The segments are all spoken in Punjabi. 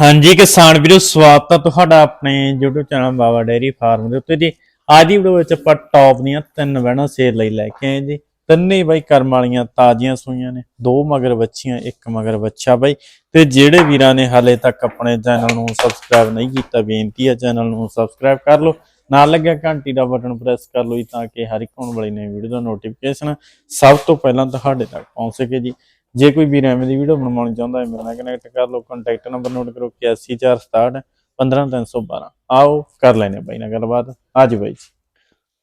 ਹਾਂਜੀ ਕਿਸਾਨ ਵੀਰੋ, ਸਵਾਗਤ ਹੈ ਤੁਹਾਡਾ ਆਪਣੇ YouTube channel Baba dairy farm ਦੇ ਉੱਤੇ ਜੀ। ਅੱਜ ਦੀ ਵੀਡੀਓ ਵਿੱਚ ਆਪਾਂ ਟੌਪ ਦੀਆਂ ਤਿੰਨ ਵੈਣਾ ਸੇਲ ਲਈ ਲੈ ਕੇ ਆਏ ਜੀ। ਤਿੰਨੇ ਬਾਈ ਕਰਮ ਵਾਲੀਆਂ ਤਾਜ਼ੀਆਂ ਸੂਈਆਂ ਨੇ, ਦੋ ਮਗਰ ਬੱਚੀਆਂ ਇੱਕ ਮਗਰ ਬੱਚਾ ਬਾਈ। ਤੇ ਜਿਹੜੇ ਵੀਰਾਂ ਨੇ ਹਾਲੇ ਤੱਕ ਆਪਣੇ ਚੈਨਲ ਨੂੰ ਸਬਸਕ੍ਰਾਈਬ ਨਹੀਂ ਕੀਤਾ, ਬੇਨਤੀ ਹੈ ਚੈਨਲ ਨੂੰ ਸਬਸਕ੍ਰਾਈਬ ਕਰ ਲਓ। ਨਾਲ ਲੱਗਿਆ ਘੰਟੀ ਦਾ ਬਟਨ ਪ੍ਰੈਸ ਕਰ ਲਓ ਜੀ, ਤਾਂ ਕਿ ਹਰ ਇੱਕ ਆਉਣ ਵਾਲੀ ਨਵੀਂ ਵੀਡੀਓ ਦਾ ਨੋਟੀਫਿਕੇਸ਼ਨ ਸਭ ਤੋਂ ਪਹਿਲਾਂ ਤੁਹਾਡੇ ਤੱਕ ਪਹੁੰਚ ਸਕੇ ਜੀ। ਜੇ ਕੋਈ ਵੀਰ ਐਵੇਂ ਦੀ ਵੀਡੀਓ ਬਣਵਾਉਣੀ ਚਾਹੁੰਦਾ ਹੈ ਮੇਰੇ ਨਾਲ ਕਨੈਕਟ ਕਰ ਲਓ ਕੰਟੈਕਟ ਨੰਬਰ ਨੋਟ ਕਰੋ 81467 15312 ਆਓ ਕਰ ਲੈਨੇ ਬਾਈ ਨਾਲ ਗੱਲਬਾਤ। ਅੱਜ ਬਾਈ ਜੀ।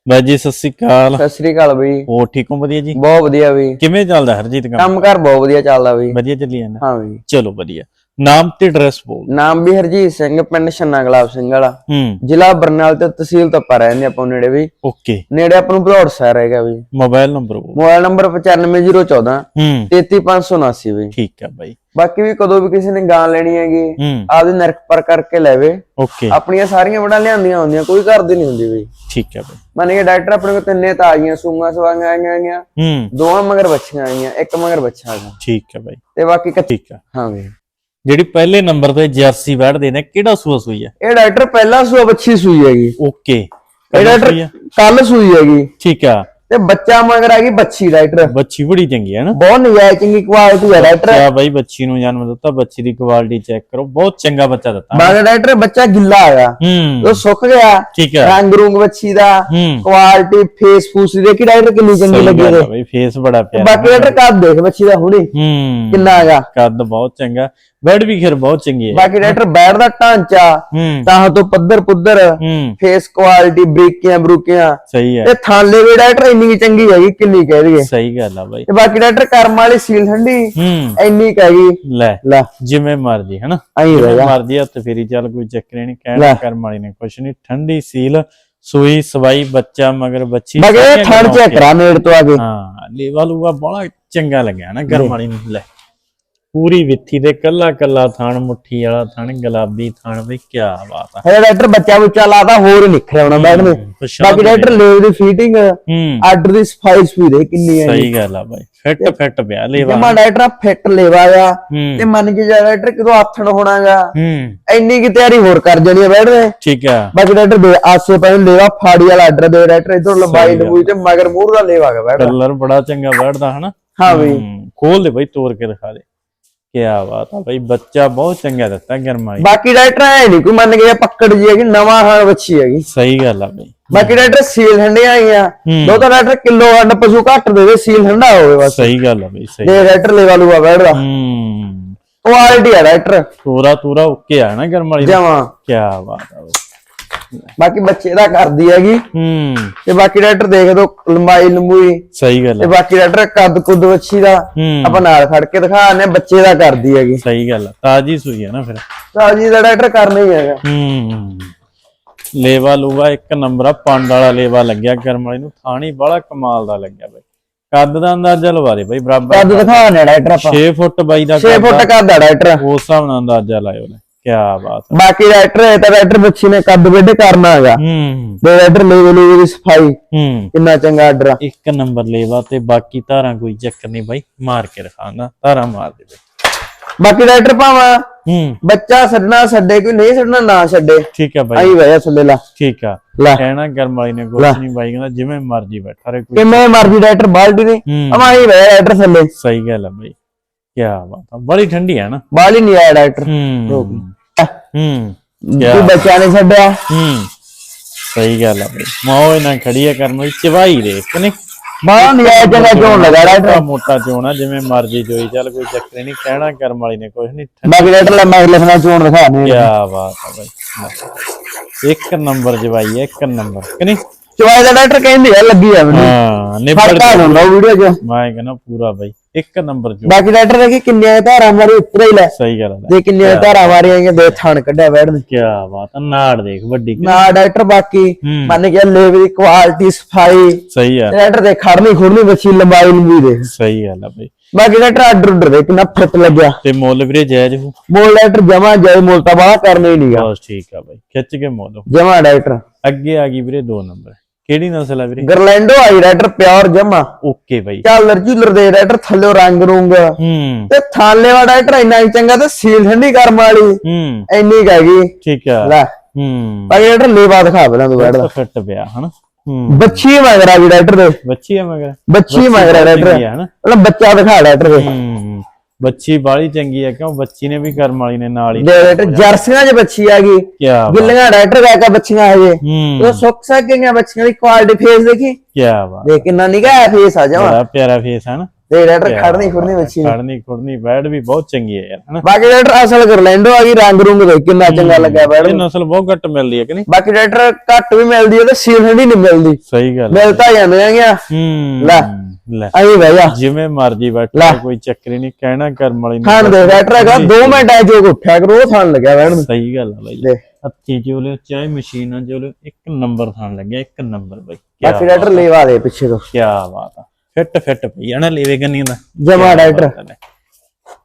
ਬਾਈ ਜੀ ਸਤਿ ਸ੍ਰੀ ਅਕਾਲ। ਸਤਿ ਸ੍ਰੀ ਅਕਾਲ ਬਈ। ਹੋਰ ਠੀਕ ਹੋ? ਵਧੀਆ ਜੀ? ਬਹੁਤ ਵਧੀਆ ਬਈ। ਕਿਵੇਂ ਚੱਲਦਾ ਹਰਜੀਤ ਕੰਮ? ਕੰਮ ਕਾਰ ਬਹੁਤ ਵਧੀਆ ਚੱਲਦਾ ਬਈ। ਵਧੀਆ ਚੱਲੀ ਜਾਂਦਾ। ਹਾਂ ਬਈ। ਚਲੋ ਵਧੀਆ। ਨਾਮ ਤੇ ਐਡਰੈਸ ਬੋਲ ਨਾਮ ਵੀ ਹਰਜੀਤ ਸਿੰਘ ਪਿੰਡ ਛੰਨਾ ਗੁਲਾਬ ਸਿੰਘ ਵਾਲਾ। ਹੂੰ। ਜ਼ਿਲ੍ਹਾ ਬਰਨਾਲ ਤੇ ਤਹਿਸੀਲ ਤੱਪਾ ਰਹਿੰਦੇ ਆਪਾਂ ਨੇੜੇ ਵੀ। ਓਕੇ। ਨੇੜੇ ਆਪਾਂ ਨੂੰ ਭਲੌੜ ਸ਼ਹਿਰ ਹੈਗਾ ਬਈ ਮੋਬਾਈਲ ਨੰਬਰ ਬੋਲ ਮੋਬਾਈਲ ਨੰਬਰ 95014 ਹੂੰ। 33579 ਬਈ ਠੀਕ ਹੈ ਬਾਈ। ਬਾਕੀ ਵੀ ਕਦੋਂ ਵੀ ਕਿਸੇ ਨੇ ਗਾਂ ਲੈਣੀ ਹੈਗੀ ਆਪਦੇ ਨਰਕ ਪਰ ਕਰਕੇ ਲੈਵੇ ਓਕੇ। ਆਪਣੀਆਂ ਸਾਰੀਆਂ ਵੜਾਂ ਲਿਆਂਦੀਆਂ ਹੁੰਦੀਆਂ ਕੋਈ ਘਰ ਦੀ ਨਹੀਂ ਹੁੰਦੀ ਬਈ ਠੀਕ ਹੈ ਬਾਈ। ਮੰਨ ਕੇ ਡਾਕਟਰ ਆਪਣੇ ਕੋਲ ਤਿੰਨੇ ਤਾਜ਼ੀਆਂ ਸੂਈਆਂ ਸਵਾਈਆਂ ਆਈਆਂ ਹੈਗੀਆਂ। ਹੂੰ। ਦੋਵਾਂ ਮਗਰ ਬੱਚੀਆਂ ਆਈਆਂ ਇੱਕ ਮਗਰ ਬੱਚਾ ਹੈਗਾ। ਠੀਕ ਹੈ ਬਾਈ। ਤੇ ਬਾਕੀ ਠੀਕ ਹੈ ਹਾਂ ਬਈ ਜਿਹੜੀ ਪਹਿਲੇ ਨੰਬਰ ਤੇ ਜਰਸੀ ਬੈਠਦੇ ਨੇ ਕਿਹੜਾ ਸੂਆ ਸੂਈ ਹੈ ਇਹ ਡਾਕਟਰ ਪਹਿਲਾ ਸੂਆ ਬੱਚੀ ਸੂਈ ਹੈਗੀ। ਓਕੇ। ਇਹ ਡਾਕਟਰ ਕੱਲ ਸੂਈ ਹੈਗੀ। ਠੀਕ ਆ। ਤੇ ਬੱਚਾ ਮਗਰ ਆ ਗਈ ਬੱਚੀ ਡਾਕਟਰ। ਬੱਚੀ ਬੜੀ ਚੰਗੀ ਹੈ ਨਾ? ਬਹੁਤ ਨਜਾਇਜ਼ ਚੰਗੀ ਕੁਆਲਿਟੀ ਹੈ ਡਾਕਟਰ। ਕਿਆ ਬਾਈ ਬੱਚੀ ਨੂੰ ਜਨਮ ਦਿੱਤਾ ਬੱਚੀ ਦੀ ਕੁਆਲਿਟੀ ਚੈੱਕ ਕਰੋ। ਬਹੁਤ ਚੰਗਾ ਬੱਚਾ ਦਿੱਤਾ। ਬਾਗਾ ਡਾਕਟਰ ਬੱਚਾ ਗਿੱਲਾ ਆਇਆ ਹੂੰ। ਉਹ ਸੁੱਕ ਗਿਆ। ਠੀਕ ਹੈ ਰੰਗ ਰੂੰਗ ਬੱਚੀ ਦਾ ਹੂੰ। ਕੁਆਲਿਟੀ ਫੇਸ ਫੂਸ ਦੇਖੀ ਡਾਕਟਰ ਕਿੰਨੀ ਚੰਗੀ ਲੱਗੀ ਆ ਬਾਈ ਫੇਸ ਬੜਾ ਪਿਆਰਾ ਬਾਕੀ ਡਾਕਟਰ ਕੱਦ ਦੇਖ ਬੱਚੀ ਦਾ ਹੁਣੀ। ਹੂੰ। ਕਿੰਨਾ ਹੈਗਾ। ਕੱਦ ਬਹੁਤ ਚੰਗਾ। ਬੈਡ ਵੀ ਖੈਰ ਬਹੁਤ ਚੰਗੀ ਹੈ। ਬਾਕੀ ਡਾਕਟਰ ਬੈਠ ਦਾ ਢਾਂਚਾ ਤਾਂ ਤੋਂ ਪੱਧਰ ਪੁੱਧਰ ਫੇਸ ਕੁਆਲਿਟੀ ਬਰੀਕੀਆਂ ਬਰੂਕੀਆਂ। ਸਹੀ ਹੈ। ਤੇ ਥਾਲੇ ਵੀ ਡਾਕਟਰ ਇੰਨੀ ਚੰਗੀ ਹੈਗੀ ਕਿੰਨੀ ਕਹਿ ਦਈਏ। ਸਹੀ ਗੱਲ ਆ ਬਾਈ। ਤੇ ਬਾਕੀ ਡਾਕਟਰ ਕਰਮ ਵਾਲੀ ਸੀਲ ਠੰਡੀ ਹੂੰ। ਇੰਨੀ ਕੁ ਹੈਗੀ। ਲੈ ਲੈ। ਜਿਵੇਂ ਮਰਜ਼ੀ ਹਨਾ? ਜਿਵੇਂ ਮਰਜ਼ੀ ਹੱਥ ਫੇਰੀ ਚੱਲ ਕੋਈ ਚੱਕਰ ਨਹੀਂ। ਕਹਿਣਾ। ਕਰਮ ਵਾਲੀ ਨੇ ਕੁਛ ਨਹੀਂ। ਠੰਡੀ ਸੀਲ ਸੂਈ ਸਵਾਈ ਬੱਚਾ ਮਗਰ ਬੱਚੀ ਇਹ ਥਣ ਗੱਲਾਂ ਚੈੱਕ। ਕਰਾ ਨੇੜ ਤੋਂ ਆ ਕੇ। ਹਾਂ ਲੇਵਾ ਲੂਗਾ ਬੜਾ ਚੰਗਾ ਲੱਗਿਆ ਨਾ ਗਰਮ ਵਾਲੀ ਨੂੰ। ਲੈ। ਪੂਰੀ ਵਿੱਥੀ ਦੇ ਕੱਲਾ ਕੱਲਾ ਥਣ ਮੁੱਠੀ ਵਾਲਾ ਥਣ ਗੁਲਾਬੀ ਥਣ ਵੀ ਕੀ ਬਾਤ ਆ। ਹੈ ਡਾਕਟਰ ਬੱਚਾ ਬੁੱਚਾ ਲਾਦਾ ਹੋਰ ਨਿਖਰਿਆ ਹੋਣਾ ਦੇ ਪਛਾਣ ਬਾਕੀ ਡਾਕਟਰ ਲੇਵ ਦੀ ਫੀਟਿੰਗ ਆਰਡਰ ਦੀ ਸਫ਼ਾਈ ਸਫੀ ਦੇ ਕਿੰਨੀ ਹੈ ਸਹੀ ਗੱਲ ਆ ਬਾਈ ਫਿੱਟ ਫਿੱਟ ਪਿਆ ਲੇਵਾ। ਜਮਾ ਡਾਕਟਰ ਫਿੱਟ ਲੇਵਾ ਆ। ਤੇ ਮੰਨ ਕੇ ਜਾ ਡਾਕਟਰ ਕਿਦੋਂ ਆਥਣ ਹੋਣਾਗਾ। ਇੰਨੀ ਕੀ ਤਿਆਰੀ ਹੋਰ ਕਰ ਜਣੀ ਬੈਠ ਦੇ। ਠੀਕ ਆ। ਬਾਕੀ ਡਾਕਟਰ ਦੇ ਆਸੇ ਪਾਸੇ ਲੇਵਾ ਫਾੜੀ ਵਾਲਾ ਆਰਡਰ ਦੇ ਡਾਕਟਰ ਇਧਰ ਲੰਬਾਈ। ਲੰਬੂਈ ਤੇ ਮਗਰ ਮੂਹਰ ਦਾ ਲੇਵਾ ਹੈਗਾ ਬੈਠ ਕਲਰ ਬੜਾ ਚੰਗਾ ਬੈਠਦਾ ਹਨਾ। ਹਾਂ ਬਈ। ਖੋਲ ਦੇ ਬਾਈ ਤੋੜ ਕੇ ਦਿਖਾ ਦੇ। ਕੀ ਬਾਤ ਆ ਬਾਈ ਬੱਚਾ ਬਹੁਤ ਚੰਗਾ ਦਿੱਤਾ ਗਰਮਾਈ। ਬਾਕੀ ਡਾਕਟਰ ਐ ਨਹੀਂ ਕੋਈ ਮੰਨ ਜਾ ਪੱਕੜ ਜੀ ਹੈਗੀ ਨਵਾਂ ਹਾਲ ਬੱਚੀ ਹੈਗੀ। ਸਹੀ ਗੱਲ ਆ ਬਾਈ। ਬਾਕੀ ਡਾਕਟਰ ਸੀਲ ਹੰਡੀਆਂ ਆਈਆਂ। ਦੋ ਤਾਂ ਡਾਕਟਰ ਕਿਲੋ ਅੰਡ ਪਸ਼ੂ ਘੱਟ ਦੇਵੇ ਸੀਲ ਹੰਡਾ ਹੋਵੇ ਬਸ। ਸਹੀ ਗੱਲ ਆ ਬਾਈ ਸਹੀ ਦੇ ਡਾਕਟਰ ਲੈਵਾ ਲੂਆ ਬੈਠਦਾ। ਹੂੰ। ਕੁਆਲਿਟੀ ਆ ਡਾਕਟਰ। ਤੋਰਾ ਤੋਰਾ ਓਕੇ ਆ ਨਾ ਗਰਮਾਈ ਜਮਾ ਕੀ ਬਾਤ ਆ ਬਾਕੀ ਬੱਚੇ ਦਾ ਕਰਦੀ ਹੈਗੀ। ਹੂੰ। ਤੇ ਬਾਕੀ ਡਾਕਟਰ ਦੇਖ ਦੋ ਲੰਬਾਈ ਲੰਬੂਈ। ਸਹੀ ਗੱਲ ਤੇ ਬਾਕੀ ਡਾਕਟਰ ਕੱਦ ਕੁੱਦ ਬੱਚੀ ਦਾ ਹੂੰ। ਆਪਾਂ ਨਾਲ ਖੜ ਕੇ ਦਿਖਾਣੇ ਬੱਚੇ ਦਾ ਕਰਦੀ ਹੈਗੀ। ਸਹੀ ਗੱਲ ਆ ਤਾਜੀ ਸੂਈ ਆ ਨਾ ਫਿਰ। ਤਾਂ ਜੀ ਦਾ ਡਾਕਟਰ ਕਰਨਾ ਹੀ ਹੈਗਾ। ਹੂੰ। ਲੇਵਾ ਲੂਵਾ ਇੱਕ ਨੰਬਰ ਆ ਪੰਡ ਵਾਲਾ ਲੇਵਾ ਲੱਗਿਆ ਗਰਮ ਵਾਲੀ ਨੂੰ। ਥਾਣੀ ਬੜਾ ਕਮਾਲ ਦਾ ਲੱਗਿਆ ਬਈ। ਕੱਦ ਦਾ ਅੰਦਾਜ਼ਾ ਲਵਾ ਦੇ ਬਈ ਬਰਾਬਰ ਕੱਦ ਦਿਖਾਣੇ ਡਾਕਟਰ ਆਪਾਂ। 6 ਫੁੱਟ ਬਾਈ ਦਾ 6 ਫੁੱਟ ਕੱਦ ਆ ਡਾਕਟਰ। ਉਸ ਹਿਸਾਬ ਨਾਲ ਅੰਦਾਜ਼ਾ ਲਾਇਓ ਨੇ ਕੀ ਬਾਤ ਆ। ਬਾਕੀ ਡਾਕਟਰ ਇਹ ਤਾਂ ਡਾਕਟਰ ਬੱਚੀ ਨੇ ਕੱਦ ਵੱਡੇ ਕਰਨਾ ਹੈਗਾ। ਹੂੰ। ਤੇ ਡਾਕਟਰ ਲੈਵਲ ਲੈਵਲ ਦੀ ਸਫ਼ਾਈ। ਹੂੰ। ਕਿੰਨਾ ਚੰਗਾ ਆਰਡਰ ਆ। ਇੱਕ ਨੰਬਰ ਲੇਵਾ ਤੇ ਬਾਕੀ ਧਾਰਾਂ ਕੋਈ ਚੱਕਰ ਨਹੀਂ ਬਾਈ ਮਾਰ ਕੇ ਰਖਾਂਗਾ। ਧਾਰਾਂ ਮਾਰ ਦੇ ਬਈ। ਬਾਕੀ ਡਾਕਟਰ ਭਾਵਾਂ ਹੂੰ। ਬੱਚਾ ਛੱਡਣਾ ਛੱਡੇ ਕੋਈ ਨਹੀਂ ਛੱਡਣਾ ਨਾ ਛੱਡੇ। ਠੀਕ ਆ ਬਾਈ। ਆਈ ਵਇਆ ਥੱਲੇ ਲਾ। ਠੀਕ ਆ। ਲੈ। ਕਹਿਣਾ ਗਰਮ ਵਾਲੀ ਨੇ ਕੁਛ ਨਹੀਂ ਬਾਈ ਕਹਿੰਦਾ ਜਿਵੇਂ ਮਰਜ਼ੀ ਬੈਠਾ ਰੇ ਕੋਈ ਕਿਵੇਂ ਮਰਜ਼ੀ ਡਾਕਟਰ ਬਾਲਟੀ ਨੇ ਹੂੰ। ਆਈ ਵਇਆ ਡਾਕਟਰ ਥੱਲੇ। ਸਹੀ ਗੱਲ ਆ ਬਾਈ। ਕੀ ਬਾਤ ਆ। ਬੜੀ ਠੰਡੀ ਆ ਨਾ। ਬਾਲ ਹੀ ਨਹੀਂ ਆਇਆ ਡਾਕਟਰ ਹੂੰ। ਹੂੰ। ਤੂੰ ਬੱਚਾ ਨਹੀਂ ਛੱਡਿਆ। ਹੂੰ। ਸਹੀ ਗੱਲ ਆ ਬਈ। ਮੋਹ ਇਹਨਾਂ ਖੜੀ ਆ ਕਰਨ ਦੀ ਚਵਾਈ ਦੇ ਕਿ ਨਹੀਂ? ਬਾਹਰ ਨਹੀਂ ਆਇਆ ਜਗ੍ਹਾ ਚੋਣ ਲਗਾ ਡਾਕਟਰ। ਮੋਟਾ ਚੋਣਾ ਜਿਵੇਂ ਮਰਜ਼ੀ ਜੋਈ ਚੱਲ ਕੋਈ ਚੱਕਰ ਨਹੀਂ ਕਹਿਣਾ ਕਰਮ ਵਾਲੀ ਨੇ ਕੁਝ ਨਹੀਂ। ਡਾਕਟਰ ਲੈ ਮੈਂ ਲਿਖਣਾ ਚੋਣ ਦਿਖਾਣੇ ਕੀ ਬਾਤ ਆ ਬਈ। ਇੱਕ ਨੰਬਰ ਜਵਾਈ ਹੈ ਇੱਕ ਨੰਬਰ ਕਿ ਨਹੀਂ? ਚਵਾਈ ਦਾ ਡਾਕਟਰ ਕਹਿੰਦੇ ਆ ਲੱਗੀ ਆ ਮੈਨੂੰ। ਹਾਂ ਨਿਬੜ ਹੁੰਦਾ ਵੀਡੀਓ 'ਚ। ਮੈਂ ਕਹਿੰਦਾ ਪੂਰਾ ਬਈ। ਇੱਕ ਨੰਬਰ ਜੋ ਬਾਕੀ ਡਾਕਟਰ ਨੇ ਕਿ ਕਿੰਨੀਆਂ ਧਾਰਾਂ ਮਾਰੀ ਉੱਪਰ ਹੀ ਲੈ। ਸਹੀ ਗੱਲ ਹੈ ਦੇ ਕਿੰਨੀਆਂ ਧਾਰਾਂ ਮਾਰੀਆਂ ਕਿ ਦੇ ਥਣ ਕੱਢਿਆ ਬੈਠਦੇ ਕੀ ਬਾਤ ਆ ਨਾੜ ਦੇਖ ਵੱਡੀ ਨਾ ਡਾਕਟਰ ਬਾਕੀ ਹੂੰ। ਮੰਨ ਗਿਆ ਲੇਵ ਦੀ ਕੁਆਲਿਟੀ ਸਫ਼ਾਈ। ਸਹੀ ਆ। ਡਾਕਟਰ ਦੇ ਖੜਨੀ ਖੁਰਨੀ ਬੱਚੀ ਲੰਬਾਈ ਲੰਬੀ ਦੇ ਸਹੀ ਗੱਲ ਆ ਬਈ। ਬਾਕੀ ਡਾਕਟਰ ਆਰਡਰ ਉੱਡਰ ਦੇ ਕਿੰਨਾ ਫਿੱਟ ਲੱਗਿਆ। ਤੇ ਮੁੱਲ ਵੀਰੇ ਜਾਇਜ਼ ਹੋ? ਮੋਲ ਡਾਕਟਰ ਜਮਾ ਜਾਏ ਮੋਲ ਤਾਂ ਬਾਹਰ ਕਰਨਾ ਹੀ ਨਹੀਂਗਾ ਬਸ ਠੀਕ ਆ ਬਈ ਖਿੱਚ ਕੇ ਮੁੱਲ ਜਮਾ ਡਾਕਟਰ। ਅੱਗੇ ਆ ਗਈ ਵੀਰੇ 2 ਨੰਬਰ। ਕਿਹੜੀ ਨਸਲ ਆ ਵੀਰੇ? ਗਰਲੈਂਡੋ ਆਈ ਰਾਈਡਰ ਪਿਓਰ ਜਮਾ। ਓਕੇ ਬਾਈ। ਚਾਲਰ ਝੂਲਰ ਦੇ ਰਾਈਡਰ ਥੱਲੇ ਰੰਗ ਰੂੰਗ। ਹੂੰ। ਤੇ ਥਾਲੇ ਵਾਲਾ ਰਾਈਡਰ ਇੰਨਾ ਹੀ ਚੰਗਾ ਤੇ ਸੀਲ ਠੰਡੀ ਕਰਮ ਵਾਲੀ। ਹੂੰ। ਇੰਨੀ ਕੁ ਹੈਗੀ। ਠੀਕ ਆ। ਲੈ। ਹੂੰ। ਬਾਕੀ ਰਾਈਡਰ ਲੇਵਾ ਦਿਖਾ ਪਹਿਲਾਂ ਤੂੰ ਰਾਈਡਰ ਫਿੱਟ ਪਿਆ ਹਨਾ? ਬੱਚੀ ਮਗਰ ਗਈ ਰਾਈਡਰ ਦੇ। ਬੱਚੀ ਮਗਰ। ਬੱਚੀ ਮਗਰ ਰਾਈਡਰ ਮਤਲਬ ਬੱਚਾ ਦਿਖਾ ਰਾਈਡਰ ਦੇ। ਹੂੰ। ਬੱਚੀ ਬਾਲੀ ਚੰਗੀ ਆ ਕਿਉਂ ਬੱਚੀ ਨੇ ਵੀ ਕਰਮ ਵਾਲੀ ਨੇ ਨਾਲ ਹੀ ਰਾਈਡਰ ਜਰਸੀਆਂ 'ਚ ਬੱਚੀ ਆ ਗਈ। ਕਿਆ ਗਿੱਲੀਆਂ ਰਾਈਡਰ ਦਾ ਕਾ ਬੱਚੀਆਂ ਹਜੇ ਉਹ ਸੁੱਕ ਸਕੀਆਂ ਬੱਚੀਆਂ ਦੀ ਕੁਆਲਿਟੀ ਫੇਸ ਦੇਖੀ। ਕਿਆ ਬਾਤ। ਦੇਖ ਕਿੰਨਾ ਨਿਗਾ ਫੇਸ ਆ ਜਾਵਾ ਬੜਾ ਪਿਆਰਾ ਫੇਸ ਹੈ ਨਾ। ਤੇ ਰਾਈਡਰ ਖੜਨੀ ਖੁਰਨੀ ਬੱਚੀ। ਖੜਨੀ ਖੁੜਨੀ ਬੈਡ ਵੀ ਬਹੁਤ ਚੰਗੀ ਹੈ ਯਾਰ ਹਨਾ। ਬਾਕੀ ਰਾਈਡਰ ਅਸਲ ਗਰਲੈਂਡੋ ਆ ਗਈ ਰੰਗ ਰੁੰਗ ਦੇਖ ਕਿੰਨਾ ਚੰਗਾ ਲੱਗਿਆ ਬੈਡ ਇਹ ਨਸਲ ਬਹੁਤ ਘੱਟ ਮਿਲਦੀ ਹੈ ਕਿ ਨਹੀਂ? ਬਾਕੀ ਰਾਈਡਰ ਘੱਟ ਵੀ ਮਿਲਦੀ ਹੈ ਤੇ ਸੀਲ ਨਹੀਂ ਮਿਲਦੀ। ਸਹੀ ਗੱਲ ਮਿਲ ਤਾਂ ਜਾਂਦੀਆਂ ਗਿਆ। ਹੂੰ। ਲੈ। ਲੈ। ਆਈ ਬਹਿ ਜਾ। ਜਿਵੇਂ ਮਰਜ਼ੀ ਬੈਠ ਲੈ। ਕੋਈ ਚੱਕਰ ਹੀ ਨਹੀਂ ਕਹਿਣਾ ਕਰਮ ਵਾਲੀ ਨੂੰ ਖਾਣ ਦੇ ਰਾਈਡਰ ਹੈਗਾ 2 ਮਿੰਟ ਆ ਜੋ ਉੱਠਿਆ ਕਰੋ ਉਹ ਖਾਣ ਲੱਗਿਆ ਬੈਣ ਨੂੰ। ਸਹੀ ਗੱਲ ਆ ਬਾਈ। ਲੈ। ਹੱਥੀ ਚੋਲੇ ਚਾਹੇ ਮਸ਼ੀਨਾਂ ਚੋਲੇ ਇੱਕ ਨੰਬਰ ਥਾਣ ਲੱਗਿਆ ਇੱਕ ਨੰਬਰ ਬਾਈ। ਕਿਆ ਬਾਕੀ ਰਾਈਡਰ ਲੈਵਾ ਦੇ ਪਿੱਛੇ ਤੋਂ। ਕਿਆ ਬਾਤ ਆ। ਫਿੱਟ ਫਿੱਟ ਪਈ ਆ ਨਾ ਲੇਵੇ ਗੰਨੀ ਦਾ। ਜਮਾ ਰਾਈਡਰ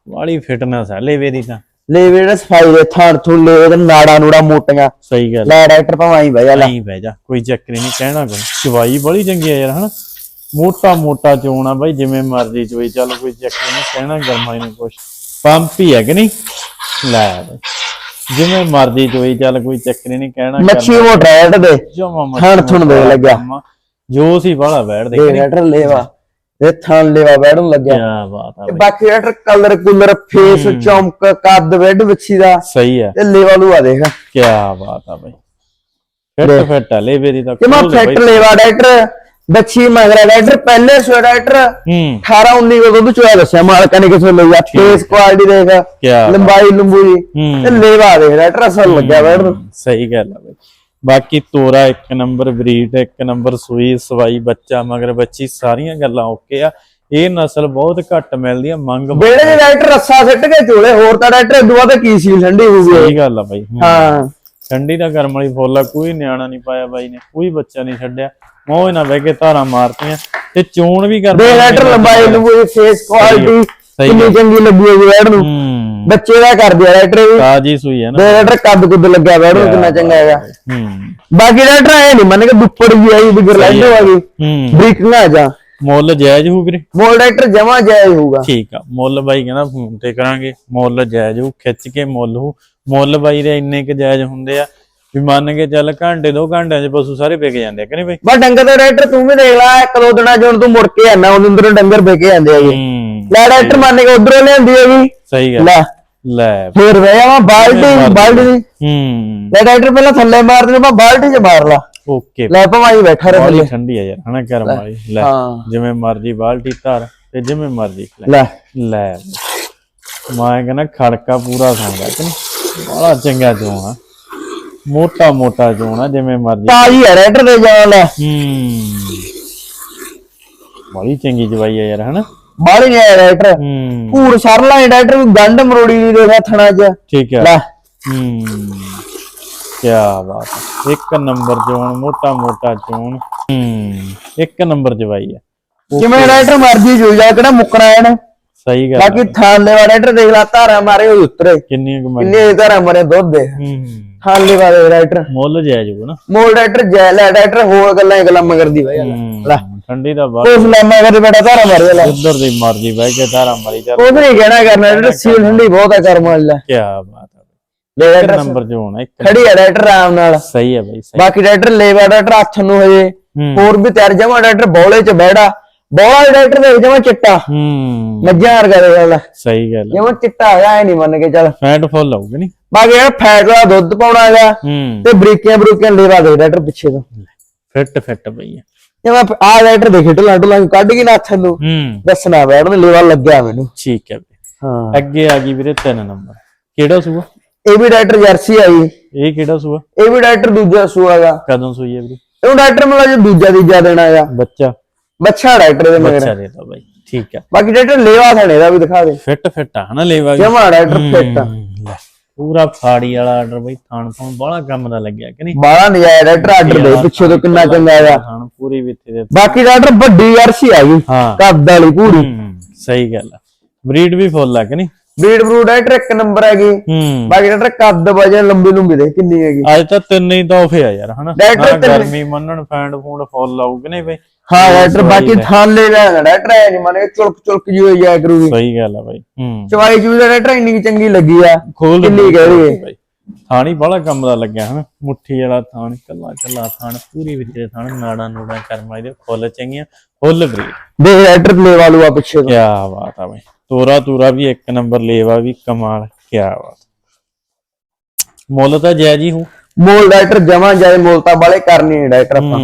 ਵਾਲੀ ਫਿਟਨੈਸ ਆ ਲੇਵੇ ਦੀ ਤਾਂ। ਲੈ ਵੀਰ ਸਫ਼ਾਈ ਦੇ ਥਾਣ ਥੁਣ ਲੈ ਤੇ ਨਾੜਾ ਨੂੜਾ ਮੋਟੀਆਂ। ਸਹੀ ਗੱਲ ਲੈ ਰਾਈਡਰ ਭਾਵੇਂ ਬਹਿ ਜਾ ਲੈ। ਨਹੀਂ ਬਹਿ ਜਾ ਕੋਈ ਚੱਕਰ ਹੀ ਨਹੀਂ ਕਹਿਣਾ ਕੋਈ। ਚਵਾਈ ਬੜੀ ਚੰਗੀ ਆ ਯਾਰ ਹਨਾ। ਮੋਟਾ ਮੋਟਾ ਚੋਣ ਆ ਬਾਈ ਜਿਵੇਂ ਮਰਜ਼ੀ ਚੋਈ ਚੱਲ ਕੋਈ ਚੱਕਰ ਨਹੀਂ ਕਹਿਣਾ ਗਰਮਾਈ ਨੂੰ ਕੁਛ ਪੰਪ ਹੀ ਹੈ ਕਿ ਨਹੀਂ? ਲੈ ਬਈ ਜਿਵੇਂ ਮਰਜ਼ੀ ਚੋਈ ਚੱਲ ਕੋਈ ਚੱਕਰ ਹੀ ਨਹੀਂ ਕਹਿਣਾ ਮੱਛੀ ਮੋਟਾ ਰਾਈਡਰ ਦੇ ਜਮਾ ਥਣ ਦੇ ਲੱਗਿਆ। ਜੋ ਸੀ ਬਾਹਲਾ ਬੈਠ ਦੇ ਰਾਈਡਰ ਲੈਵਾ ਇਹ ਥਾਣ ਲੈਵਾ ਬੈਣ ਲੱਗਿਆ। ਕਿਆ ਬਾਤ ਆ ਬਾਕੀ ਰਾਈਡਰ ਕਲਰ ਕੁਲਰ ਫੇਸ ਚਮਕ ਕੱਦ ਵੈਡ ਵਿੱਚੀ ਦਾ। ਸਹੀ ਆ। ਤੇ ਲੈਵਾ ਲੂਆ ਦੇਖ। ਕਿਆ ਬਾਤ ਆ ਬਾਈ। ਫਿੱਟ ਫਿੱਟ ਲੇਵੇ ਦੀ ਤਾਂ ਕਿ ਮੈਂ ਫਿੱਟ। ਲੈਵਾ ਰਾਈਡਰ ਬੱਚੀ ਮਗਰਾ ਰਾਈਡਰ ਪਹਿਲੇ ਸੋ ਰਾਈਡਰ ਹੂੰ। 18 19 ਕੋ ਦੁੱਧ ਚੋਇਆ ਦੱਸਿਆ ਮਾਲਕਾਂ ਨੇ ਕਿਸੇ ਲਈ ਆ ਫੇਸ ਕੁਆਲਿਟੀ ਦੇਖ। ਲੰਬਾਈ ਲੰਬੂਈ। ਤੇ ਲੈਵਾ ਦੇਖ ਰਾਈਡਰ ਅਸਲ ਲੱਗਿਆ ਨੂੰ। ਸਹੀ ਗੱਲ ਆ ਬਈ। ਬਾਕੀ ਤੋਰਾ ਇੱਕ ਨੰਬਰ ਬਰੀਡ ਇੱਕ ਨੰਬਰ ਸੂਈ ਸਵਾਈ ਬੱਚਾ ਮਗਰ ਬੱਚੀ ਸਾਰੀਆਂ ਗੱਲਾਂ ਓਕੇ ਆ। ਇਹ ਨਸਲ ਬਹੁਤ ਘੱਟ ਮਿਲਦੀ ਆ ਮੰਗ ਬੇੜੇ ਦੇ ਰਾਈਡਰ ਰੱਸਾ ਸਿੱਟ ਕੇ ਚੋਲੇ ਹੋਰ ਤਾਂ ਰਾਈਡਰ ਦੁਆ ਤੇ ਕੀ ਸੀ ਠੰਡੀ ਹੋ ਗਈ ਸਹੀ ਗੱਲ ਆ ਬਾਈ। ਹੂੰ। ਹਾਂ। ਠੰਡੀ ਦਾ ਗਰਮ ਵਾਲੀ ਫੁੱਲ ਆ ਕੋਈ ਨਿਆਣਾ ਨਹੀਂ ਪਾਇਆ ਬਾਈ ਨੇ ਕੋਈ ਬੱਚਾ ਨਹੀਂ ਛੱਡਿਆ। ਮੋਹ ਨਾ ਬਹਿ ਕੇ ਧਾਰਾਂ ਮਾਰਤੀਆਂ ਤੇ ਚੋਣ ਵੀ ਕਰ ਦੇ ਰਾਈਡਰ ਲੰਬਾਈ ਲੰਬੂਈ ਫੇਸ ਕੁਆਲਿਟੀ ਕਿੰਨੀ ਚੰਗੀ ਲੱਗੀ ਹੋਈ ਬੈੜ ਨੂੰ। ਹੂੰ। ਬੱਚੇ ਦਾ ਕਰ ਦਿਆ ਰਾਈਡਰ ਵੀ। ਤਾਜੀ ਸੂਈ ਹੈ ਨਾ। ਦੇ ਕੱਦ ਕੁੱਦ ਲੱਗਿਆ ਬੈੜ ਨੂੰ ਕਿੰਨਾ ਚੰਗਾ ਹੈਗਾ। ਹੂੰ। ਬਾਕੀ ਰਾਈਡਰ ਐ ਨਹੀਂ ਮੰਨ ਕੇ ਦੁੱਪੜ ਵੀ ਆਈ ਵੀ ਗਰਲੈਂਡੋ ਆ ਗਈ ਹੂੰ। ਬ੍ਰਿਕਣਾ ਜਾ। ਮੁੱਲ ਜਾਇਜ਼ ਹੋ ਵੀਰੇ। ਮੋਲ ਰਾਈਡਰ ਜਮਾ ਜਾਇਜ਼ ਹੋਊਗਾ। ਠੀਕ ਆ ਮੁੱਲ ਬਾਈ ਕਹਿੰਦਾ ਫੋਨ ਤੇ ਕਰਾਂਗੇ। ਮੁੱਲ ਜਾਇਜ਼ ਹੋ ਖਿੱਚ ਕੇ ਮੁੱਲ ਹੋ ਮੁੱਲ ਬਾਈ ਦੇ ਇੰਨੇ ਕੁ ਜਾਇਜ਼ ਹੁੰਦੇ ਆ। ਵੀ ਮੰਨ ਕੇ ਚੱਲ ਘੰਟੇ ਦੋ ਘੰਟਿਆਂ 'ਚ ਪਸ਼ੂ ਸਾਰੇ ਵਿਕ ਜਾਂਦੇ ਆ ਕਿ ਨਹੀਂ ਬਾਈ? ਬਸ ਡੰਗਰ ਦੇ ਰਾਈਡਰ ਤੂੰ ਵੀ ਦੇਖ ਲੈ ਇੱਕ ਦੋ ਦਿਨਾਂ ਜਦੋਂ ਤੂੰ ਮੁੜ ਕੇ ਆਣਾ ਉਹਦੇ ਅੰਦਰ ਡੰਗਰ ਵਿਕੇ ਜਾਂਦੇ ਹੈਗੇ ਹੂੰ। ਲੈ ਰਾਈਡਰ ਮੰਨ ਕੇ ਉਧਰੋਂ ਲਿਆਂਦੀ ਹੈਗੀ ਸਹੀ ਗੱਲ। ਲੈ। ਲੈ। ਫੇਰ ਵੇ ਆ ਬਾਲਟੀ ਬਾਲਟੀ ਹੂੰ। ਲੈ ਰਾਈਡਰ ਪਹਿਲਾਂ ਥੱਲੇ ਮਾਰ ਦੇ ਮੈਂ ਬਾਲਟੀ 'ਚ ਮਾਰ ਲਾ। ਓਕੇ। ਲੈ ਭਵਾਈ ਬੈਠਾ ਰਹੇ ਥੱਲੇ। ਠੰਡੀ ਆ ਯਾਰ ਹਨਾ ਗਰਮ ਵਾਲੀ। ਲੈ ਜਿਵੇਂ ਮਰਜ਼ੀ ਬਾਲਟੀ ਧਰ ਤੇ ਜਿਵੇਂ ਮਰਜ਼ੀ ਲੈ। ਲੈ। ਮੈਂ ਕਹਿੰਦਾ ਖੜਕਾ ਪੂਰਾ ਸੌਂਦਾ ਕਿ ਨਹੀਂ? ਬੜਾ ਚੰਗਾ ਚੋਣਾ ਮੋਟਾ ਮੋਟਾ ਚੋਣਾ ਜਿਵੇਂ ਮਰਜ਼ੀ। ਤਾਜੀ ਹੈ ਰਾਈਡਰ ਦੇ ਲੈ। ਹੂੰ। ਬੜੀ ਚੰਗੀ ਜਵਾਈ ਆ ਯਾਰ ਹਨਾ? ਬਾਲੀ ਹੈ ਰਾਈਡਰ ਹੂੰ। ਪੂਰ ਸਰਲਾ ਹੈ ਰਾਈਡਰ ਵੀ ਗੰਢ ਮਰੋੜੀ ਦੀ ਦੇਖਾ ਥਣਾ 'ਚ। ਠੀਕ ਹੈ ਲੈ। ਹੂੰ। ਕੀ ਬਾਤ ਹੈ। ਇੱਕ ਨੰਬਰ ਚੋਣ ਮੋਟਾ ਮੋਟਾ ਚੋਣ। ਹੂੰ। ਇੱਕ ਨੰਬਰ ਜਵਾਈ ਆ। ਕਿਵੇਂ ਰਾਈਡਰ ਮਰਜ਼ੀ ਜੋ ਜਾ ਕਿਹੜਾ ਮੁੱਕਣਾ ਐਨ ਸਹੀ ਗੱਲ ਬਾਕੀ ਥਾਲੇ ਵਾਲਾ ਰਾਈਡਰ ਦੇਖ ਲਾ ਧਾਰਾ ਮਾਰੇ ਉਹ ਉਤਰੇ। ਕਿੰਨੀ ਕਿੰਨੇ ਧਾਰਾ ਮਾਰੇ ਦੁੱਧ ਦੇ। ਹੂੰ। ਥਾਲੇ ਵਾਲੇ ਰਾਈਡਰ ਮੁੱਲ ਜਾਇਜ਼ ਹੋਊ ਨਾ। ਮੋਲ ਰਾਈਡਰ ਜੈ ਲੈ ਰਾਈਡਰ ਹੋਰ ਗੱਲਾਂ ਹੀ ਗੱਲਾਂ ਮਗਰ ਦੀ ਵਜ੍ਹਾ ਹੂੰ, ਲੈ। ਠੰਡੀ ਦਾ ਬਾਅਦ ਉਸ ਲੈ ਮਗਰ ਬੜਾ ਧਾਰਾ ਮਾਰੇ ਲੈ ਉਧਰ ਦੀ ਮਰਜ਼ੀ ਬਹਿ ਕੇ ਧਾਰਾ ਮਰੀ ਚੱਲ। ਕੁਝ ਨਹੀਂ ਕਹਿਣਾ ਕਰਨਾ ਰਾਈਡਰ ਸੀਲ ਠੰਡੀ ਬਹੁਤ ਹੈ ਕਰਮ ਵਾਲੀ ਲੈ। ਕੀ ਬਾਤ ਹੈ ਲੈ ਇੱਕ ਰਾਈਡਰ ਨੰਬਰ ਚ ਹੋਣਾ ਇੱਕ ਖੜੀ ਹੈ ਰਾਈਡਰ ਆਰਾਮ ਨਾਲ। ਸਹੀ ਹੈ ਬਾਈ ਸਹੀ। ਬਾਕੀ ਰਾਈਡਰ ਲੇਵਾ ਰਾਈਡਰ ਹੱਥ ਨੂੰ ਹਜੇ। ਹੂੰ। ਹੋਰ ਵੀ ਤਿਆਰ ਜਮਾ ਰਾਈਡਰ ਬੌਲੇ 'ਚ ਬਹਿੜਾ। ਬੌਲਾ ਰਾਈਡਰ ਦੇ ਜਮਾ ਚਿੱਟਾ। ਹੂੰ। ਮੱਝਾਂ ਵਰਗਾ ਦੇ ਗੱਲ ਸਹੀ ਗੱਲ ਹੈ ਜਮਾ ਚਿੱਟਾ ਹੈਗਾ ਐ ਨਹੀਂ ਮੰਨ ਕੇ ਚੱਲ। ਫੈਟ ਫੁੱਲ ਆਊਗੀ ਨਹੀਂ ਬਾਕੀ ਇਹ ਫੈਟ ਵਾਲਾ ਦੁੱਧ ਪਾਉਣਾ ਹੈਗਾ ਹੂੰ। ਤੇ ਬਰੀਕੀਆਂ ਬਰੂਕੀਆਂ ਲੇਵਾ ਦੇ ਰਾਈਡਰ ਪਿੱਛੇ ਤੋਂ। ਫਿੱਟ ਫਿੱਟ ਬਈ। ਹੈ। ਜਿਵੇਂ ਆ ਰਾਈਡਰ ਦੇਖੇ ਢਲਾ ਢਲਾ ਕੱਢ ਗਈ ਨਾ ਹੱਥ ਨੂੰ। ਹੂੰ। ਦੱਸਣਾ ਬੈਠ ਨੂੰ ਲੇਵਾ ਲੱਗਿਆ ਮੈਨੂੰ। ਠੀਕ ਹੈ। ਹਾਂ। ਅੱਗੇ ਆ ਗਈ ਵੀਰੇ 3 ਨੰਬਰ। ਕਿਹੜਾ ਸੂਆ? ਇਹ ਵੀ ਰਾਈਡਰ ਜਰਸੀ ਆਈ ਇਹ ਕਿਹੜਾ ਸੂਆ? ਇਹ ਵੀ ਰਾਈਡਰ ਦੂਜਾ ਸੂਆਗਾ ਕਦੋਂ ਸੂਈ ਹੈ ਵੀਰੇ? ਇਹਨੂੰ ਰਾਈਡਰ ਮਤਲਬ ਜੋ ਦੂਜਾ ਤੀਜਾ ਦੇਣਾ ਹੈਗਾ। ਬੱਚਾ। ਬੱਚਾ ਰਾਈਡਰ ਦੇ ਮਗਰ। ਬੱਚਾ ਦੇਤਾ ਬਾਈ ਠੀਕ ਹੈ। ਬਾਕੀ ਰਾਈਡਰ ਲੇਵਾ ਥਣੇ ਦਾ ਵੀ ਦਿਖਾ ਦੇ। ਫਿੱਟ ਫਿੱਟ ਆ ਹਨਾ ਲੇਵਾ ਵੀ। ਜਮਾ ਰਾਈਡਰ ਫਿੱਟ ਹੂੰ, ਲੈ, ਪੂਰਾ ਫਾੜੀ ਵਾਲਾ ਆਰਡਰ ਬਈ ਥਾਣ ਥਾਣ ਬੜਾ ਕੰਮ ਦਾ ਲੱਗਿਆ ਕਿ ਨਹੀਂ? ਬਾਲਾ ਨਜਾਇਜ਼ ਰਾਈਡਰ ਆਰਡਰ ਦੇ ਪਿੱਛੇ ਤੋਂ ਕਿੰਨਾ ਚੰਗਾ ਹੈਗਾ। ਥਾਣ ਪੂਰੀ ਵਿੱਥੇ ਦੇ ਬਾਕੀ ਰਾਈਡਰ ਵੱਡੀ ਜਰਸੀ ਆ ਗਈ ਹਾਂ। ਕੱਦ ਵਾਲੀ ਪੂਰੀ। ਹੂੰ, ਸਹੀ ਗੱਲ ਆ। ਬਰੀਡ ਵੀ ਫੁੱਲ ਆ ਕਿ ਨਹੀਂ? ਬੀਡ ਬਰੂਡ ਡਾਕਟਰ ਇੱਕ ਨੰਬਰ ਹੈਗੀ। ਹੂੰ। ਬਾਕੀ ਡਾਕਟਰ ਕੱਦ ਵਜਨ ਲੰਬੀ ਲੰਬੀ ਦੇ ਕਿੰਨੀ ਹੈਗੀ। ਅੱਜ ਤਾਂ ਤਿੰਨ ਹੀ ਤੋਹਫੇ ਆ ਯਾਰ ਹਨਾ? ਗਰਮੀ ਮੰਨਣ ਫੈਂਡ ਫੂਡ ਫੁੱਲ ਆਊਗੇ ਨਹੀਂ ਬਈ? ਹਾਂ ਡਾਕਟਰ ਬਾਕੀ ਲੈ। ਥਾਨ ਲੈ ਲੈਣਾ ਡਾਕਟਰ ਐ ਨਹੀਂ ਮੰਨ ਕੇ ਚੁਲਕ ਚੁਲਕ ਜੀ ਹੋਈ ਜਾਇਆ ਕਰੂਗੀ। ਸਹੀ ਗੱਲ ਆ ਬਾਈ ਹੂੰ। ਚਵਾਈ ਚੂਈ ਦਾ ਡਾਕਟਰ ਇੰਨੀ ਕੁ ਚੰਗੀ ਲੱਗੀ ਆ ਖੋਲ ਕਿੰਨੀ ਕਹਿ ਰਹੀ ਹੈ? ਥਾਣੀ ਬੜਾ ਕੰਮ ਦਾ ਲੱਗਿਆ ਹਨਾ ਮੁੱਠੀ ਵਾਲਾ ਥਾਣ ਕੱਲਾ ਕੱਲਾ ਥਾਣ ਪੂਰੀ ਵਿੱਚੇ ਥਾਣ ਨਾੜਾਂ ਨੂੜਾਂ ਕਰਮਾਂ ਦੇ ਫੁੱਲ ਚੰਗੀਆਂ ਫੁੱਲ ਬਰੀਡ ਦੇ ਡਾਕਟਰ ਲੈ ਵਾਲੂ ਆ ਪਿੱਛੇ। ਕਿਆ ਬਾਤ ਆ ਬਾਈ। ਤੋਰਾ ਤੂਰਾ ਵੀ ਇੱਕ ਨੰਬਰ ਲੇਵਾ ਵੀ ਕਮਾਲ ਕਿਆ ਬਾਤ। ਮੁੱਲ ਤਾਂ ਜਾਇਜ਼ ਹੀ ਹੂੰ ਮੋਲ ਡਾਕਟਰ ਜਮਾ ਜਾਏ ਮੋਲ ਤਾਂ ਬਾਲੇ ਕਰਨੀ ਡਾਕਟਰ ਆਪਾਂ।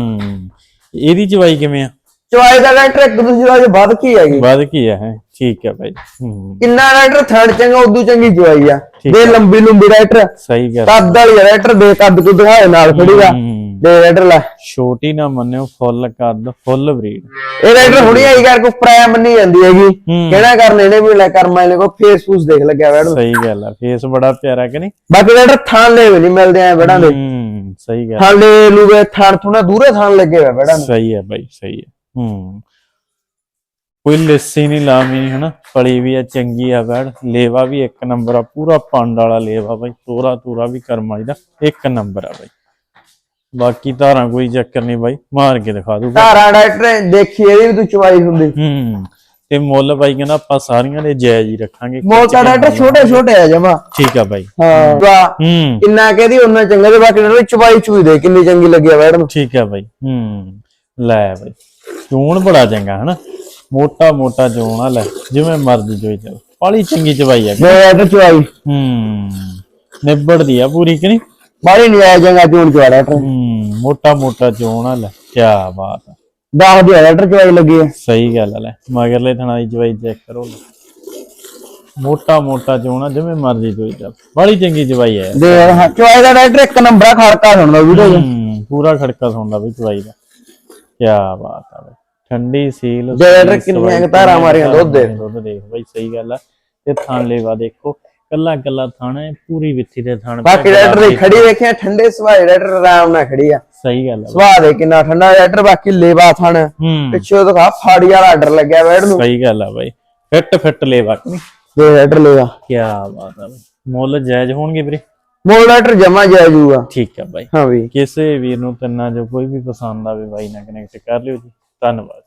ਇਹਦੀ ਚਵਾਈ ਕਿਵੇਂ ਆ? ਚਵਾਈ ਦਾ ਡਾਕਟਰ ਇੱਕ ਦੂਜੇ ਨਾਲ ਵੱਧ ਕੀ ਹੈਗੀ? ਵੱਧ ਕੀ ਆ ਹੈ? ਠੀਕ ਹੈ ਹੂੰ। ਕਿੰਨਾ ਡਾਕਟਰ ਥਰਡ ਚੰਗਾ ਉਦੋਂ ਚੰਗੀ ਚਵਾਈ ਆ। ਠੀਕ ਦੇ ਲੰਬੀ ਲੰਬੀ ਡਾਕਟਰ ਸਹੀ ਗੱਲ। ਕੱਦ ਵਾਲੀ ਆ ਡਾਕਟਰ ਦੇ ਕੱਦ ਕੋ ਦਿਖਾਏ ਨਾਲ ਖੜੀ ਦਾ। ਹੂੰ। ਦੇ ਡਾਕਟਰ ਲੈ। ਛੋਟੀ ਨਾ ਮੰਨਿਓ ਫੁੱਲ ਕੱਦ ਫੁੱਲ ਬਰੀਡ ਇਹ ਡਾਕਟਰ ਹੁਣੀ ਆਈ ਕਰ ਕੋ ਪ੍ਰਾਇਮ ਮੰਨੀ ਜਾਂਦੀ ਹੈਗੀ। ਹੂੰ। ਕਿਹੜਾ ਕਰਨ ਇਹਨੇ ਵੀ ਲੈ ਕਰਮਾ ਇਹਨੇ ਕੋ ਫੇਸ ਫੂਸ ਦੇਖ ਲੱਗਿਆ ਬੈਠ ਸਹੀ ਗੱਲ ਆ ਫੇਸ ਬੜਾ ਪਿਆਰਾ ਕਿ ਨਹੀਂ? ਬਾਕੀ ਡਾਕਟਰ ਥਾਂ ਲੈ ਵੀ ਨਹੀਂ ਮਿਲਦੇ ਆ ਬੜਾਂ ਦੇ ਹੂੰ। ਸਹੀ ਗੱਲ। ਥਾਂ ਲੈ ਲੂਗੇ ਥਾਂ ਥੋੜਾ ਦੂਰੇ ਥਾਂ ਲੱਗੇ ਹੋਏ ਬੜਾਂ ਸਹੀ ਹੈ ਬਾਈ ਸਹੀ ਹੈ। ਹੂੰ। ਕੋਈ ਲੱਸੀ ਨਹੀਂ ਲਾਮੀ ਨਹੀਂ ਹਨਾ? ਫਲੀ ਵੀ ਆ ਚੰਗੀ ਆ ਬੈੜ। ਲੇਵਾ ਵੀ ਇੱਕ ਨੰਬਰ ਆ ਪੂਰਾ ਪੰਡ ਵਾਲਾ ਲੇਵਾ ਬਾਈ। ਤੋਰਾ ਤੂਰਾ ਵੀ ਕਰਮਾਈ ਦਾ ਇੱਕ ਨੰਬਰ ਆ ਬਾਈ। ਬਾਕੀ ਧਾਰਾਂ ਕੋਈ ਚੱਕਰ ਨਹੀਂ ਬਾਈ ਮਾਰ ਕੇ ਦਿਖਾ ਦੂਗਾ ਧਾਰਾ ਡਾਕਟਰ ਦੇਖੀ ਇਹਦੀ ਵੀ ਤੂੰ ਚਵਾਈ ਹੁੰਦੀ। ਹੂੰ। ਤੇ ਮੁੱਲ ਬਾਈ ਕਹਿੰਦਾ ਆਪਾਂ ਸਾਰੀਆਂ ਦੇ ਜਾਇਜ਼ ਹੀ ਰੱਖਾਂਗੇ ਮੋਲ ਤਾਂ ਡਾਕਟਰ ਛੋਟੇ ਛੋਟੇ ਆ ਜਮਾ। ਠੀਕ ਆ ਬਾਈ। ਹਾਂ। ਵਾਹ ਹੂੰ। ਕਿੰਨਾ ਕਹਦੀ ਉਹਨਾਂ ਚੰਗਾ ਤੇ ਬਾਕੀ ਡਾਕਟਰ ਚਵਾਈ ਚੂਈ ਦੇ ਕਿੰਨੀ ਚੰਗੀ ਲੱਗੀ ਆ ਬੈਠ ਨੂੰ। ਠੀਕ ਆ ਬਾਈ। ਹੂੰ। ਲੈ ਬਾਈ। ਚੂਣ ਬੜਾ ਚੰਗਾ ਹਨਾ? ਮੋਟਾ ਮੋਟਾ ਚੂਣ ਆ ਲੈ ਜਿਵੇਂ ਮਰਜ਼ੀ ਜੋਈ ਚੱਲ। ਪਾਲੀ ਚੰਗੀ ਚਵਾਈ ਆ। ਡਾਕਟਰ ਚਵਾਈ ਹੂੰ। ਨਿਬੜਦੀ ਆ ਪੂਰੀ ਕਿ ਨਹੀਂ? ਬਾਰੀ ਨਹੀਂ ਆਇਆ ਚੰਗਾ ਚੂਣ ਚਵਾ ਡਾਕਟਰ। ਹੂੰ। ਮੋਟਾ ਮੋਟਾ ਚੂਣ ਆ ਲੈ ਕੀ ਬਾਤ ਆ। ਦਸ ਦੀ ਆ ਡਾਕਟਰ ਚਵਾਈ ਲੱਗੀ ਹੈ ਸਹੀ ਗੱਲ ਲੈ ਮਗਰਲੇ ਥਣਾ ਦੀ ਚਵਾਈ ਚੈੱਕ ਕਰੋ। ਮੋਟਾ ਮੋਟਾ ਚੂਣ ਜਿਵੇਂ ਮਰਜ਼ੀ ਜੋਈ ਚੱਲ ਬਾਲੀ ਚੰਗੀ ਚਵਾਈ ਆ ਦੇ ਹਾਂ ਚਵਾਈ ਦਾ ਡਾਕਟਰ ਇੱਕ ਨੰਬਰ ਆ ਖੜਕਾ ਸੁਣਦਾ ਵੀਡੀਓ ਹੂੰ ਪੂਰਾ ਖੜਕਾ ਸੁਣਦਾ ਵੀ ਚਵਾਈ ਦਾ। ਕੀ ਬਾਤ ਆ ਬਈ ਠੰਡੀ ਸੀਲ ਜੇ ਸਹੀ ਕਿੰਨੀਆਂ ਕੁ ਧਾਰਾਂ ਮਾਰੀਆਂ ਦੁੱਧ ਦੇ। ਦੁੱਧ ਦੇਖ ਬਈ ਸਹੀ ਗੱਲ ਆ ਤੇ ਥਣ ਲੇਵਾ ਦੇਖੋ ਕੱਲਾ ਕੱਲਾ ਥਣ ਹੈ ਪੂਰੀ ਵਿੱਥੀ ਦੇ ਥਣ ਬਾਕੀ ਡਾਕਟਰ ਦੀ ਖੜੀ ਵੇਖਿਆ ਠੰਡੇ ਸੁਭਾਅ ਡਾਕਟਰ ਆਰਾਮ ਨਾਲ ਖੜੀ ਆ। ਸਹੀ ਗੱਲ ਆ। ਸੁਭਾਅ ਦੇ ਕਿੰਨਾ ਠੰਡਾ ਡਾਕਟਰ ਬਾਕੀ ਲੇਵਾ ਥਣ। ਹੂੰ। ਪਿੱਛੇ ਦਿਖਾ ਫਾੜੀ ਵਾਲਾ ਆਰਡਰ ਲੱਗਿਆ ਬੈਠ ਨੂੰ ਸਹੀ ਗੱਲ ਆ ਬਾਈ। ਫਿੱਟ ਫਿੱਟ ਲੇਵਾ। ਦੇ ਡਾਕਟਰ ਲੇਵਾ। ਕੀ ਬਾਤ ਆ ਬਈ। ਮੁੱਲ ਜਾਇਜ਼ ਹੋਣਗੇ ਵੀਰੇ? ਮੋਲ ਡਾਕਟਰ ਜਮਾ ਜਾਇ ਜੂਗਾ ਠੀਕ ਆ ਬਾਈ। ਹਾਂ ਵੀ। ਕਿਸੇ ਵੀਰ ਨੂੰ ਤਿੰਨਾਂ ਜੋ ਕੋਈ ਵੀ ਪਸੰਦ ਆਵੇ ਬਾਈ ਨਾਲ ਕਨੈਕਟ ਕਰ ਲਿਓ ਜੀ। ਧੰਨਵਾਦ